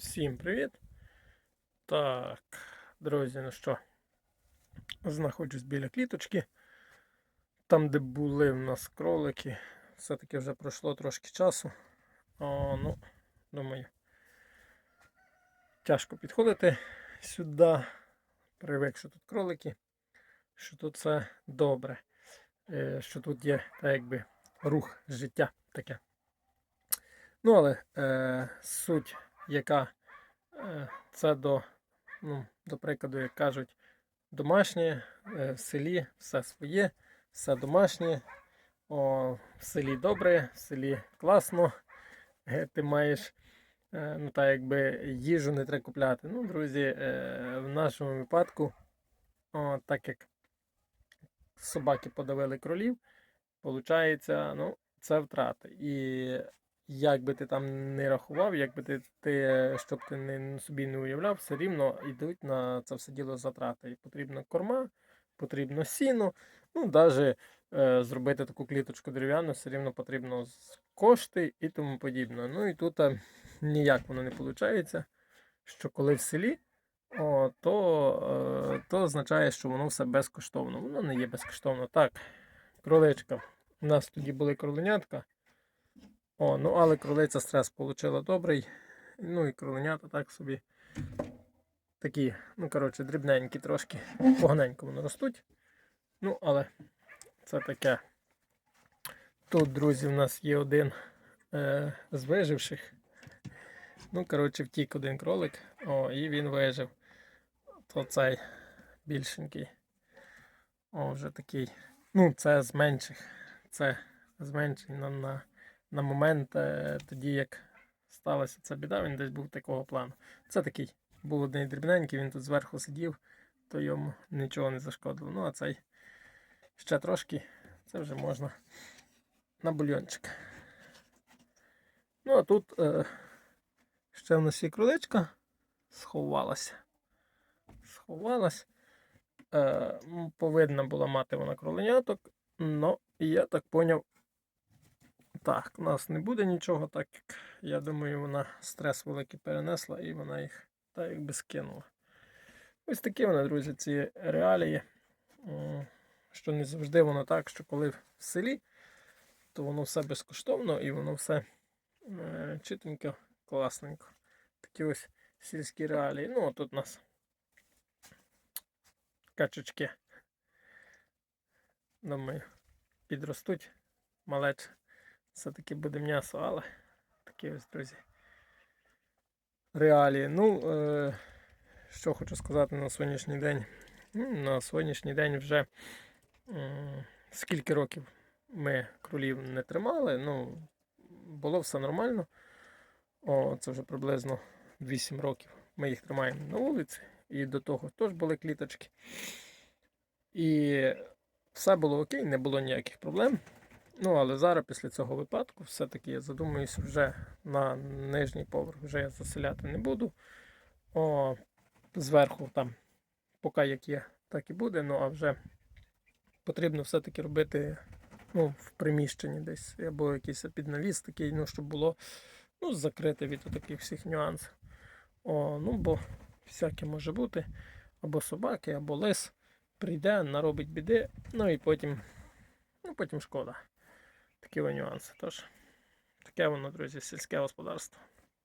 Всім привіт! Так, друзі, ну що, знаходжусь біля кліточки. Там, де були в нас кролики, все-таки вже пройшло трошки часу. О, ну, думаю, тяжко підходити сюди. Привик, що тут кролики, що тут все добре, е, що тут є так якби рух життя таке. Ну, але е, суть, яка е, це до, ну, до прикладу, як кажуть, домашнє, е, в селі все своє, все домашнє, о, в селі добре, в селі класно. Е, ти маєш ну, так, якби їжу не треба купляти. Ну, друзі, в нашому випадку, о, так як собаки подавили кролів, виходить, ну, це втрати. І як би ти там не рахував, як би ти, ти щоб ти не, собі не уявляв, все рівно йдуть на це все діло затрати. І потрібна корма, потрібно сіно. Ну, навіть е, зробити таку кліточку дерев'яну, все рівно потрібно кошти і тому подібне. Ну і тут е, ніяк воно не виходить, що коли в селі, о, то, е, то означає, що воно все безкоштовно. Воно не є безкоштовно. Так, кроличка. У нас тоді були кроленятка. О, ну але кролиця стрес отримала добрий. Ну і кроленята так собі. Такі, ну, коротше, дрібненькі трошки. Поганенько вони ростуть. Ну, але це таке. Тут, друзі, в нас є один е, з виживших. Ну, коротше, втік один кролик. О, і він вижив. То цей більшенький. О, вже такий. Ну, це з менших. Це з на, на, на момент е, тоді, як сталася ця біда, він десь був такого плану. Це такий був один дрібненький, він тут зверху сидів, то йому нічого не зашкодило. Ну, а цей ще трошки, це вже можна на бульйончик. Ну, а тут е, ще в нас є кроличка сховалася. Сховалась. Е, повинна була мати вона кроленяток, але я так поняв. Так, у нас не буде нічого, так як я думаю, вона стрес великий перенесла і вона їх так якби скинула. Ось такі вони, друзі, ці реалії. Що не завжди воно так, що коли в селі, то воно все безкоштовно і воно все е, читенько, класненько. Такі ось сільські реалії. Ну, от тут у нас качечки. Думаю, підростуть малече. Все-таки буде м'ясо, але такі ось, друзі. Реалії. Ну, е, що хочу сказати на сьогоднішній день. На сьогоднішній день вже м, скільки років ми кролів не тримали. Ну, було все нормально. О, це вже приблизно 8 років. Ми їх тримаємо на вулиці. І до того теж були кліточки. І все було окей, не було ніяких проблем. Ну, але зараз, після цього випадку, все-таки я задумуюсь вже на нижній поверх. Вже я заселяти не буду. О, зверху там, поки як є, так і буде. Ну, а вже потрібно все-таки робити ну, в приміщенні десь, або якийсь піднавіс такий, ну, щоб було ну, закрите від таких всіх нюансів. О, ну, бо всяке може бути. Або собаки, або лис прийде, наробить біди, ну і потім, ну, потім шкода. Такі о нюанси. Тож, таке воно, друзі, сільське господарство.